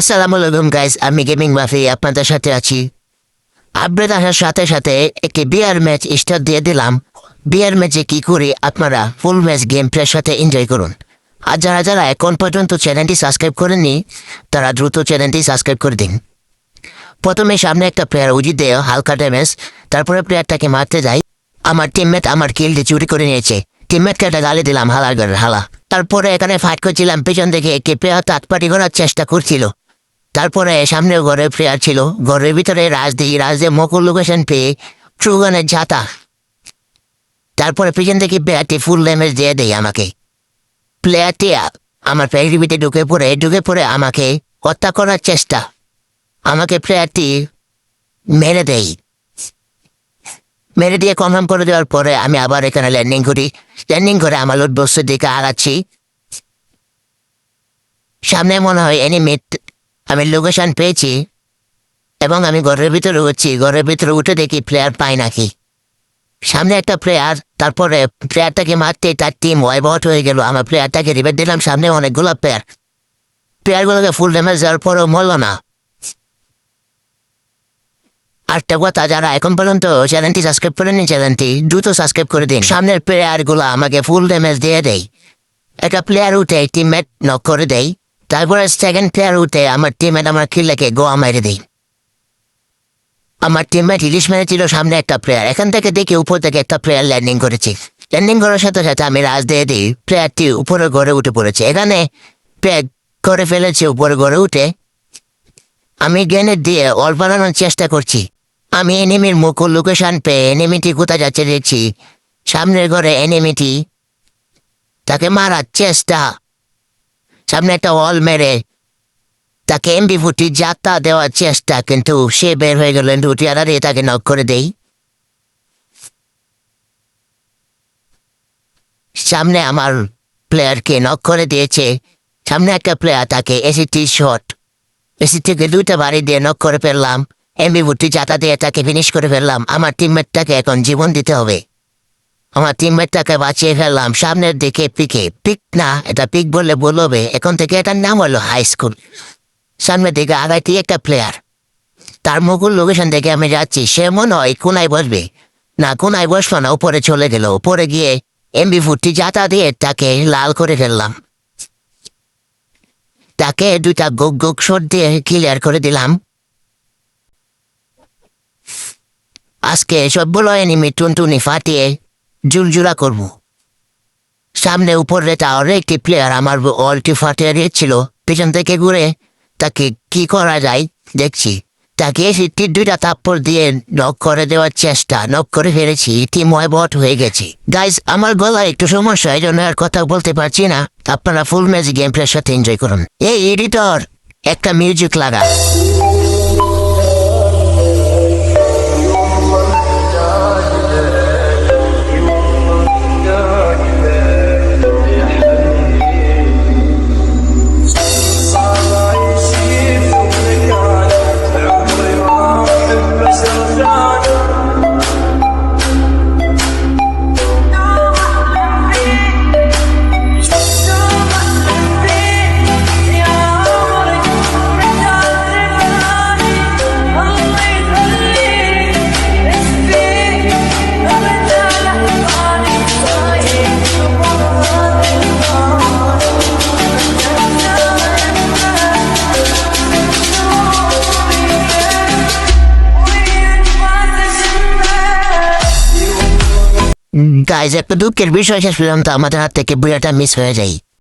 আসসালামু আলাইকুম গাইজ আমি গেমিং মাফি আপনাদের সাথে আছি আপডেট আসার সাথে সাথে একটি বিয়ার ম্যাচ স্টার্ট দিয়ে দিলাম। বিয়ার ম্যাচে কি করে আপনারা ফুল ম্যাচ গেম প্লের সাথে এনজয় করুন। আর যারা যারা এখন পর্যন্ত চ্যানেলটি সাবস্ক্রাইব করেননি, তারা দ্রুত চ্যানেলটি সাবস্ক্রাইব করে দিন। প্রথমে সামনে একটা প্লেয়ার উজি দেয়, হালকা ড্যামেজ তারপরে প্লেয়ারটাকে মারতে যাই। আমার টিমমেট আমার কিলটি চুরি করে নিয়েছে। টিমমেটকে একটা গালি দিলাম, হালার হালা। তারপরে এখানে ফাইট করছিলাম, পেছন থেকে একটি প্লেয়ার তাৎপাটি করার চেষ্টা করছিল। তারপরে সামনে ঘরে প্লেয়ার ছিল। ঘরের ভিতরে রাজদি রাজদে মকুল লোকেশন পেয়ে ট্রুগানের ঝাতা তারপরে পিছন থেকে প্লেয়ারটি ফুল ড্যামেজ দিয়ে দেয় আমাকে। প্লেয়ারটি আমার প্যারিবিতে ঢুকে পড়ে ঢুকে পড়ে আমাকে হত্যা করার চেষ্টা। আমাকে প্লেয়ারটি মেরে দেয়। মেরে দিয়ে কনফার্ম করে দেওয়ার পরে আমি আবার এখানে ল্যান্ডিং করি। ল্যান্ডিং করে আমার লোড বস্তুর দিকে আগাচ্ছি। সামনে মনে হয় এনিমি আমি লোকেশন পেয়েছি এবং আমি ঘরের ভিতরে উঠছি। ঘরের ভিতরে উঠে দেখি প্লেয়ার পাই নাকি। সামনে একটা প্লেয়ার তারপরে প্লেয়ারটাকে মারতে তার টিম ওয়াইব আউট হয়ে গেল। আমার প্লেয়ারটাকে রিভেট দিলাম, সামনে অনেকগুলো প্লেয়ার প্লেয়ারগুলোকে ফুল ড্যামেজ দেওয়ার পরেও মরল না। আরেকটা কথা, যারা এখন পর্যন্ত চ্যানেলটি সাবস্ক্রাইব করেনি চ্যানেলটি দ্রুত সাবস্ক্রাইব করে দিন। সামনের প্লেয়ারগুলো আমাকে ফুল ড্যামেজ দিয়ে দেয়। একটা প্লেয়ার উঠে টিমমেট নক করে দেয়। তারপরে সেকেন্ড প্লেয়ার উঠে আমার টিমমেট আমার কিল্লাকে গোয়া মেরে দিই। আমার টিমমেট ইলিশ মেরেছিল সামনে একটা প্লেয়ার এখান থেকে দেখি উপর থেকে একটা প্লেয়ার ল্যান্ডিং করেছি। ল্যান্ডিং করার সাথে সাথে আমি রাজ দিয়ে দিই প্লেয়ারটি উপরে গড়ে উঠে পড়েছে। এখানে প্লেয়ার করে ফেলেছে, উপরে গড়ে উঠে। আমি গ্রেনেড দিয়ে অল বানানোর চেষ্টা করছি। আমি এনিমির মুকুল লোকেশান পেয়ে এনিমিটি কোথায় যাচ্ছে দেখছি। সামনের ঘরে এনিমিটি তাকে মারার চেষ্টা। সামনে একটা অল মেরে তাকে এমবি ফুটি যাত্রা দেওয়ার চেষ্টা, কিন্তু সে বের হয়ে গেলেন দুটি আড়ারে তাকে নক করে দেই। সামনে আমার প্লেয়ারকে নক করে দিয়েছে। সামনে একটা প্লেয়ার তাকে এসি টি শট এসি থেকে দুইটা বাড়ি দিয়ে নক করে ফেললাম। এমবি ফুটি যাতা দিয়ে তাকে ফিনিশ করে ফেললাম। আমার টিমমেটটাকে এখন জীবন দিতে হবে। আমার টিমমেটটাকে বাঁচিয়ে ফেললাম। সামনের দিকে পিকে। পিক না, এটা পিক বললে বলবে এখন থেকে এটার নাম হলো হাই স্কুল সামনের দিকে আগাইতে একটা প্লেয়ার তার মুকুল লোকেশন থেকে আমি যাচ্ছি। সে মনে হয় কোনায় বসবে। না, কোনায় বসল না, উপরে চলে গেল। উপরে গিয়ে এমবি ফুটটি যাতা দিয়ে তাকে লাল করে ফেললাম। তাকে দুটা গুক গুক শট দিয়ে ক্লিয়ার করে দিলাম। আজকে সবগুলো এনিমি টুনটুনি ফাটিয়ে জুলজুলা করব। সামনে উপরে টাওয়ারে একটি প্লেয়ার আমার অলটি ফাটিয়ে দিয়েছিল। পিছন থেকে ঘুরে তাকে কি করা যায় দেখছি। তাকে সিটির দুইটা তাপ্পর দিয়ে নক করে দেওয়ার চেষ্টা নক করে ফেলেছি। টিম বট হয়ে গেছি। গাইজ আমার গলায় একটু সমস্যা এই জন্য আর কথা বলতে পারছি না। আপনারা ফুল ম্যাচ গেম প্লের সাথে এনজয় করুন। এই এডিটর একটা মিউজিক লাগা। গাইজ একটা দুঃখের বিষয় শেষ পর্যন্ত আমাদের হাত থেকে বিড়াটা মিস হয়ে যায়।